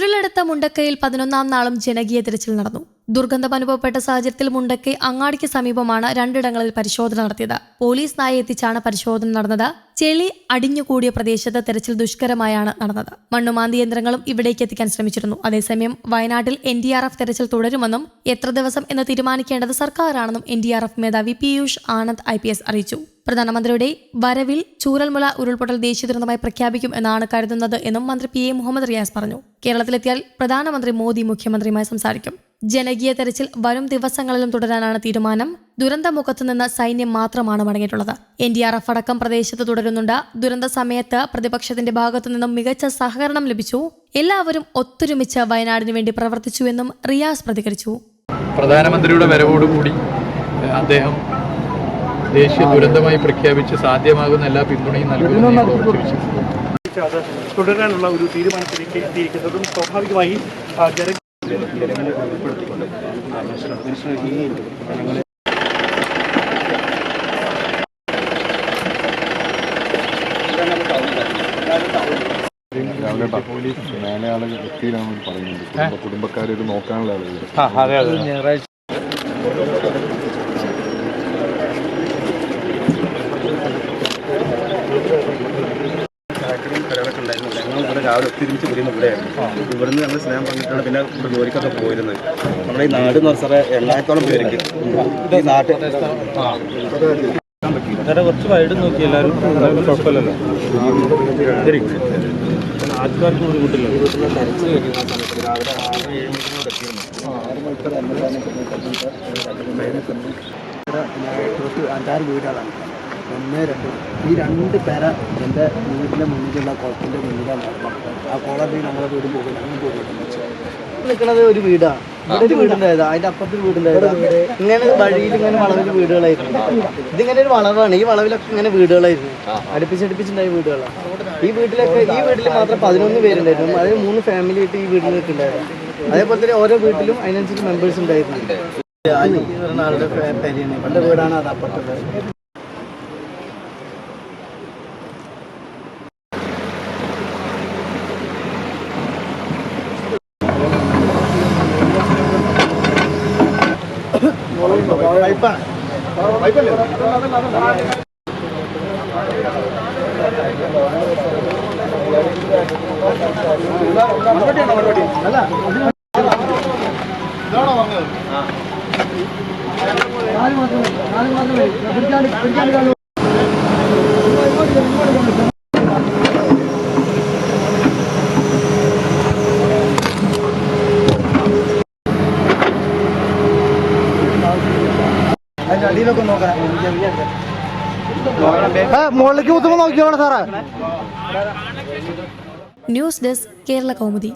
ഉരുളെടുത്ത മുണ്ടക്കയിൽ പതിനൊന്നാം നാളും ജനകീയ തിരച്ചിൽ നടന്നു. ദുർഗന്ധം അനുഭവപ്പെട്ട സാഹചര്യത്തിൽ മുണ്ടക്കൈ അങ്ങാടിക്ക് സമീപമാണ് രണ്ടിടങ്ങളിൽ പരിശോധന നടത്തിയത്. പോലീസ് നായ എത്തിച്ചാണ് പരിശോധന നടന്നത്. ചെളി അടിഞ്ഞുകൂടിയ പ്രദേശത്ത് തെരച്ചിൽ ദുഷ്കരമായാണ് നടന്നത്. മണ്ണുമാന്തി യന്ത്രങ്ങളും ഇവിടേക്ക് എത്തിക്കാൻ ശ്രമിച്ചിരുന്നു. അതേസമയം വയനാട്ടിൽ എൻ ഡി ആർ എഫ് തെരച്ചിൽ തുടരുമെന്നും എത്ര ദിവസം എന്ന് തീരുമാനിക്കേണ്ടത് സർക്കാരാണെന്നും എൻ ഡി ആർ എഫ് മേധാവി Piyush Anand I P S അറിയിച്ചു. പ്രധാനമന്ത്രിയുടെ വരവിൽ ചൂരൽമുള ഉരുൾപൊട്ടൽ ദേശീയ ദുരന്തമായി പ്രഖ്യാപിക്കും എന്നാണ് കരുതുന്നത് എന്നും മന്ത്രി പി എ മുഹമ്മദ് റിയാസ് പറഞ്ഞു. കേരളത്തിലെത്തിയാൽ പ്രധാനമന്ത്രി മോദി മുഖ്യമന്ത്രിയുമായി സംസാരിക്കും. ജനകീയ തെരച്ചിൽ വരും ദിവസങ്ങളിലും തുടരാനാണ് തീരുമാനം. ദുരന്തമുഖത്തു നിന്ന് സൈന്യം മാത്രമാണ് മടങ്ങിയിട്ടുള്ളത്. എൻ ഡി ആർ എഫ് അടക്കം പ്രദേശത്ത് തുടരുന്നുണ്ട്. ദുരന്ത സമയത്ത് പ്രതിപക്ഷത്തിന്റെ ഭാഗത്തു നിന്നും മികച്ച സഹകരണം ലഭിച്ചു. എല്ലാവരും ഒത്തൊരുമിച്ച് വയനാടിനു വേണ്ടി പ്രവർത്തിച്ചു എന്നും റിയാസ് പ്രതികരിച്ചു. പ്രധാനമന്ത്രിയുടെ വരവോടുകൂടി അദ്ദേഹം ദേശീയ ദുരന്തമായി പ്രഖ്യാപിച്ച് സാധ്യമാകുന്ന എല്ലാ പിന്തുണയും നൽകുമെന്ന് തുടരാനുള്ള ഒരു തീരുമാനത്തിലേക്ക് എത്തിയിരിക്കുന്നതും സ്വാഭാവികമായി ഉൾപ്പെടുത്തിക്കൊണ്ട് രാവിലെ പോലീസ് മേലെ ആൾ എത്തിയിലാണ് പറയുന്നത് കുടുംബക്കാരെ നോക്കാനുള്ള ആളുകൾ ഞങ്ങൾ ഇവിടെ രാവിലെ ഒത്തിരിച്ച് വരുന്ന ഇവിടെയായിരുന്നു ഇവിടുന്ന് ഞങ്ങൾ സ്നേഹം പങ്കിട്ടാണ് പിന്നെ ഇവിടെ ജോലിക്കൊക്കെ പോയിരുന്നത്. നമ്മുടെ ഈ നാട് എന്ന് പറഞ്ഞാൽ സാറേ എണ്ണായിരത്തോളം പേർക്ക് ഈ നാട്ടിൽ സാറേ കുറച്ച് വൈഡ് നോക്കി എല്ലാവരും. കുഴപ്പമില്ലല്ലോ. ശരി. ആൾക്കാർക്ക് ബുദ്ധിമുട്ടില്ല. രാവിലെ ആറ് ഏഴ് മണിക്കൂർ എത്തിയിരുന്നു തൊട്ട് അഞ്ചാറ് വീടുകളാണ് ഒന്ന് രണ്ട്. ഈ രണ്ട് പേര എന്റെ വീടിന്റെ മുന്നിലുള്ള കുളത്തിന്റെ മുന്നിലാണ് ആ കുളത്തിൽ നമ്മളെ വീട് പോകും അങ്ങനെ പോകും നിൽക്കുന്നത് ഒരു വീടാണ് ഇവിടെ ഒരു വീടുണ്ടായത്. അതിന്റെ അപ്പുറത്ത് വീടുണ്ടായത്. ഇങ്ങനെ വഴിയിൽ ഇങ്ങനെ വളവിൽ വീടുകളായിരുന്നു. ഇതിങ്ങനെ ഒരു വളവാണ്. ഈ വളവിലൊക്കെ ഇങ്ങനെ വീടുകളായിരുന്നു. അടുപ്പിച്ചടുപ്പിച്ചുണ്ടായ വീടുകളാണ്. ഈ വീട്ടിലൊക്കെ ഈ വീട്ടിൽ മാത്രം പതിനൊന്ന് പേരുണ്ടായിരുന്നു. അതായത് മൂന്ന് ഫാമിലി ആയിട്ട് ഈ വീട്ടിൽ നിൽക്കുന്നുണ്ടായിരുന്നു അതേപോലെ തന്നെ ഓരോ വീട്ടിലും അതിനനുസരിച്ച് മെമ്പേഴ്സ് ഉണ്ടായിരുന്നു. ആളുടെ പേരാണ് അത് വീടാണ് അത് അപ്പുറത്തത് പൈപ്പാണ് അല്ല നാല് മാസം നാല് മാസം പിടിക്കാണ്ട് പിടിക്കാണ്ട് മുകളിലേക്ക് കുത്തുമ്പോൾ നോക്കിയോളൂ സാറേ. News desk Kerala Kaumudi.